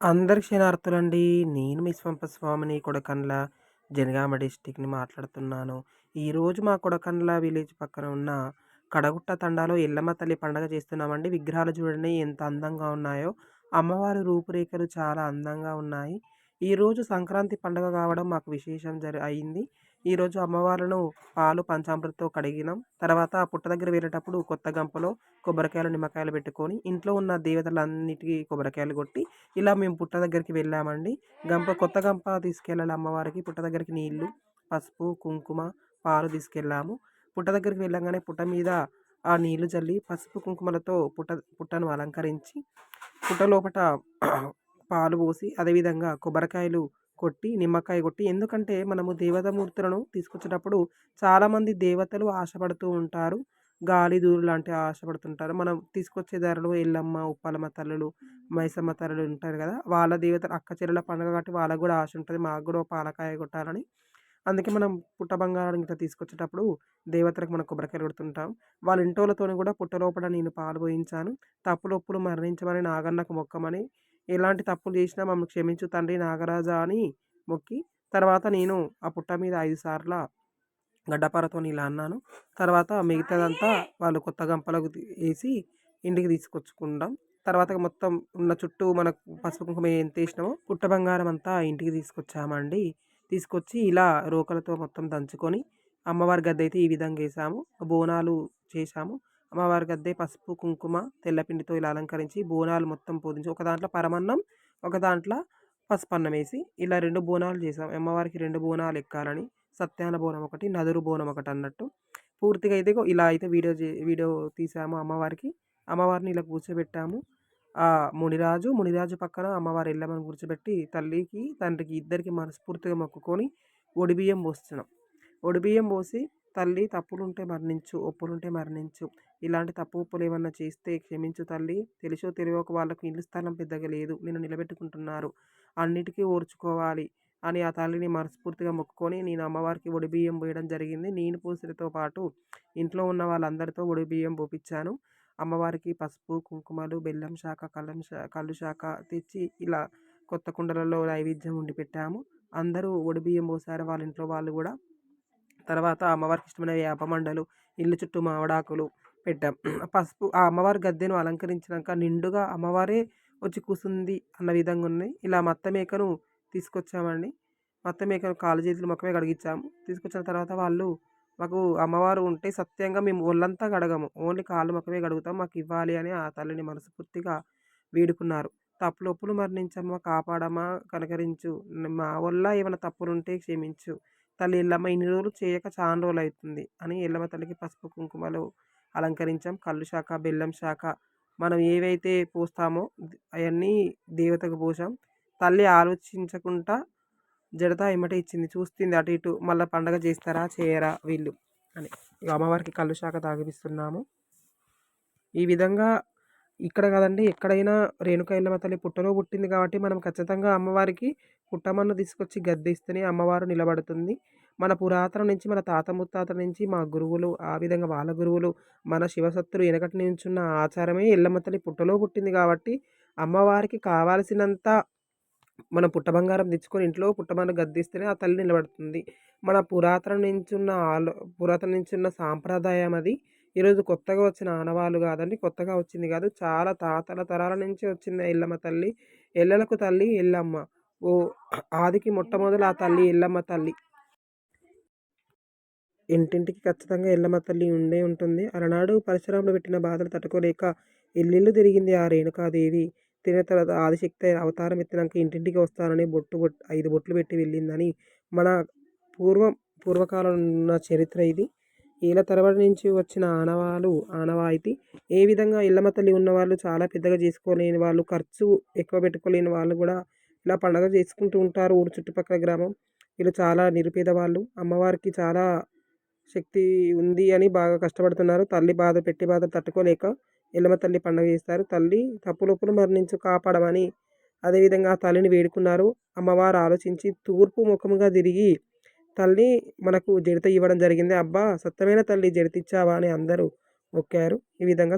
అందరి క్షణార్థులండి నేను మీ స్వంప స్వామిని కొడకండ్ల జనగామ డిస్టిక్ని మాట్లాడుతున్నాను. ఈరోజు మా కొడకండ్ల విలేజ్ పక్కన ఉన్న కడగుట్ట తండాలో ఎల్లమ్మ తల్లి పండగ చేస్తున్నామండి. విగ్రహాలు చూడండి ఎంత అందంగా ఉన్నాయో. అమ్మవారి రూపురేఖలు చాలా అందంగా ఉన్నాయి. ఈరోజు సంక్రాంతి పండుగ కావడం మాకు విశేషం జరి అయింది. ఈరోజు అమ్మవారును పాలు పంచామృతతో కడిగినాం. తర్వాత పుట్ట దగ్గర వెళ్ళేటప్పుడు కొత్త గంపలో కొబ్బరికాయలు నిమ్మకాయలు పెట్టుకొని ఇంట్లో ఉన్న దేవతలన్నిటికీ కొబ్బరికాయలు కొట్టి ఇలా మేము పుట్ట దగ్గరికి వెళ్ళామండి. గంప కొత్త గంప తీసుకెళ్ళాలి అమ్మవారికి. పుట్ట దగ్గరికి నీళ్ళు పసుపు కుంకుమ పాలు తీసుకెళ్ళాము. పుట్ట దగ్గరికి వెళ్ళగానే పుట్ట మీద ఆ నీళ్ళు చల్లి పసుపు కుంకుమలతో పుట్ట పుట్టను అలంకరించి పుట్ట లోపట పాలు పోసి అదేవిధంగా కొబ్బరికాయలు కొట్టి నిమ్మకాయ కొట్టి ఎందుకంటే మనము దేవతామూర్తులను తీసుకొచ్చేటప్పుడు చాలామంది దేవతలు ఆశపడుతూ ఉంటారు. గాలి దూరు లాంటివి ఆశపడుతుంటారు. మనం తీసుకొచ్చే ధరలు ఎల్లమ్మ ఉప్పలమ్మ తల్లులు మైసమ్మ తల్లులు ఉంటారు కదా! వాళ్ళ దేవతలు అక్క చెల్లెల పండుగ కాబట్టి వాళ్ళకు కూడా ఆశ ఉంటుంది. మాకు కూడా పాలకాయ కొట్టాలని. అందుకే మనం పుట్ట బంగారం ఇట్లా తీసుకొచ్చేటప్పుడు దేవతలకు మనం కొబ్బరికాయలు కొడుతుంటాం. వాళ్ళ ఇంటోళ్ళతో కూడా పుట్టలోపల నేను పాలు పోయించాను. తప్పులొప్పులు మరణించమని నాగన్నకు మొక్కమని ఎలాంటి తప్పులు చేసినా మమ్మల్ని క్షమించు తండ్రి నాగరాజా అని మొక్కి తర్వాత నేను ఆ పుట్ట మీద ఐదు సార్ల గడ్డపారతో ఇలా అన్నాను. తర్వాత మిగతాదంతా వాళ్ళు కొత్త గంపలకు వేసి ఇంటికి తీసుకొచ్చుకుంటాం తర్వాత మొత్తం ఉన్న చుట్టూ మనకు పసుపు కుంకుమ ఎంత వేసినామో పుట్ట బంగారం అంతా ఇంటికి తీసుకొచ్చామండి. తీసుకొచ్చి ఇలా రోకలతో మొత్తం దంచుకొని అమ్మవారి గద్దె అయితే ఈ విధంగా వేసాము. బోనాలు చేసాము. అమ్మవారి గద్దె పసుపు కుంకుమ తెల్లపిండితో ఇలా అలంకరించి బోనాలు మొత్తం పూజించి ఒక దాంట్లో పరమన్నం ఒక దాంట్లో పసుపన్నం వేసి ఇలా రెండు బోనాలు చేసాం అమ్మవారికి రెండు బోనాలు ఎక్కాలని సత్యాన బోనం ఒకటి నదురు బోనం ఒకటి అన్నట్టు. పూర్తిగా అయితే ఇలా అయితే వీడియో వీడియో తీసాము అమ్మవారికి. అమ్మవారిని ఇలా కూర్చోబెట్టాము. ఆ మునిరాజు మునిరాజు పక్కన అమ్మవారి ఎల్లమ్మని కూర్చోబెట్టి తల్లికి తండ్రికి ఇద్దరికి మనస్ఫూర్తిగా మొక్కుకొని ఒడిబియ్యం పోస్తున్నాం. ఒడిబియ్యం పోసి తల్లి తప్పులుంటే మరణించు ఒప్పులుంటే మరణించు. ఇలాంటి తప్పు ఒప్పులు ఏమన్నా చేస్తే క్షమించు తల్లి. తెలిసో తెలియక వాళ్ళకు ఇల్లు స్థలం పెద్దగా లేదు. నేను నిలబెట్టుకుంటున్నారు. అన్నిటికీ ఓర్చుకోవాలి అని ఆ తల్లిని మనస్ఫూర్తిగా మొక్కుకొని నేను అమ్మవారికి ఒడిబియ్యం పోయడం జరిగింది. నేను పూసలతో పాటు ఇంట్లో ఉన్న వాళ్ళందరితో ఒడిబియ్యం పోపించాను అమ్మవారికి పసుపు కుంకుమలు బెల్లం శాఖ కళ్ళం శా కళ్ళు శాఖ తెచ్చి ఇలా కొత్త కుండలలో నైవేద్యం ఉండి పెట్టాము. అందరూ ఒడిబియ్యం పోసారు. వాళ్ళ ఇంట్లో వాళ్ళు కూడా తర్వాత అమ్మవారికి ఇష్టమైన వేపమండలు ఇల్లు చుట్టూ మావడాకులు పెట్టాం. పసుపు ఆ అమ్మవారి గద్దెను అలంకరించినాక నిండుగా అమ్మవారే వచ్చి కూసుంది అన్న విధంగా ఉన్నాయి. ఇలా మత్త మేకను తీసుకొచ్చామండి. మత్త మేకను కాలు చేతులు మొక్కమే కడిగించాము తీసుకొచ్చిన తర్వాత వాళ్ళు మాకు అమ్మవారు ఉంటే సత్యంగా మేము ఒళ్ళంతా కడగము. ఓన్లీ కాళ్ళు మొక్కమే కడుగుతాం. మాకు ఇవ్వాలి అని ఆ తల్లిని మనస్ఫూర్తిగా వేడుకున్నారు. తప్పులొప్పులు మరణించమ్మా కాపాడమ్మా కనకరించు. మా వల్ల ఏమైనా తప్పులు ఉంటే క్షమించు. తల్లి ఎల్లమ్మ ఇన్ని రోజులు చేయక చాలా రోజులు అవుతుంది అని ఎల్లమ్మ తల్లికి పసుపు కుంకుమలు అలంకరించాం. కళ్ళు శాఖ బెల్లం శాఖ మనం ఏవైతే పోస్తామో అవన్నీ దేవతకు పోసాం. తల్లి ఆలోచించకుండా జడత ఎమ్మటే ఇచ్చింది. చూస్తుంది అటు ఇటు మళ్ళీ పండగ చేస్తారా చేయరా వీళ్ళు అని. అమ్మవారికి కళ్ళు శాఖ తాగిపిస్తున్నాము. ఈ విధంగా ఇక్కడ కాదండి. ఎక్కడైనా రేణుక ఎల్లమ్మ తల్లి పుట్టలో పుట్టింది కాబట్టి మనం ఖచ్చితంగా అమ్మవారికి పుట్టమన్ను తీసుకొచ్చి గద్దిస్తేనే అమ్మవారు నిలబడుతుంది. మన పురాతన నుంచి మన తాత ముత్తాతల నుంచి మా గురువులు ఆ విధంగా వాళ్ళ గురువులు మన శివసత్తులు వెనకటి నుంచి ఉన్న ఆచారమే ఎల్లమ్మ తల్లి పుట్టలో పుట్టింది కాబట్టి అమ్మవారికి కావాల్సినంత మన పుట్ట బంగారం తెచ్చుకొని ఇంట్లో పుట్టమన్న గద్దిస్తేనే ఆ తల్లి నిలబడుతుంది. మన పురాతన నుంచి ఉన్న ఆలో పురాతన నుంచి ఉన్న సాంప్రదాయం అది. ఈరోజు కొత్తగా వచ్చిన ఆనవాళ్ళు కాదండి. కొత్తగా వచ్చింది కాదు. చాలా తాతల తరాల నుంచి వచ్చింది ఎల్లమ్మ తల్లి. ఎల్లలకు తల్లి ఎల్లమ్మ. ఓ ఆదికి మొట్టమొదలు ఆ తల్లి ఎల్లమ్మ తల్లి. ఇంటింటికి ఖచ్చితంగా ఎల్లమ్మ తల్లి ఉండే ఉంటుంది. అలనాడు పరిసరంలో పెట్టిన బాధలు తట్టుకోలేక ఇల్లిల్లు తిరిగింది ఆ రేణుకాదేవి. తిన తర్వాత ఆదిశక్తి అవతారం ఎత్తినాక ఇంటింటికి వస్తానని బొట్టు బొట్టు ఐదు బొట్లు పెట్టి వెళ్ళిందని మన పూర్వం పూర్వకాలం ఉన్న చరిత్ర ఇది. ఏళ్ళ తరబడి నుంచి వచ్చిన ఆనవాలు ఆనవాయితీ. ఏ విధంగా ఇళ్ళమ్మ తల్లి ఉన్నవాళ్ళు చాలా పెద్దగా చేసుకోలేని వాళ్ళు ఖర్చు ఎక్కువ పెట్టుకోలేని వాళ్ళు కూడా ఇలా పండగ చేసుకుంటూ ఉంటారు ఊరు చుట్టుపక్కల గ్రామం. వీళ్ళు చాలా నిరుపేద వాళ్ళు. అమ్మవారికి చాలా శక్తి ఉంది అని బాగా కష్టపడుతున్నారు. తల్లి బాధ పెట్టి బాధ తట్టుకోలేక ఎల్లమ్మ తల్లి పండుగ చేస్తారు. తల్లి తప్పులొప్పులు మరణించు కాపాడమని అదేవిధంగా ఆ తల్లిని వేడుకున్నారు. అమ్మవారు ఆలోచించి తూర్పు ముఖముగా తిరిగి తల్లి మనకు జడిత ఇవ్వడం జరిగింది. అబ్బా సత్యమైన తల్లి జడితిచ్చావా అని అందరూ మొక్కారు. ఈ విధంగా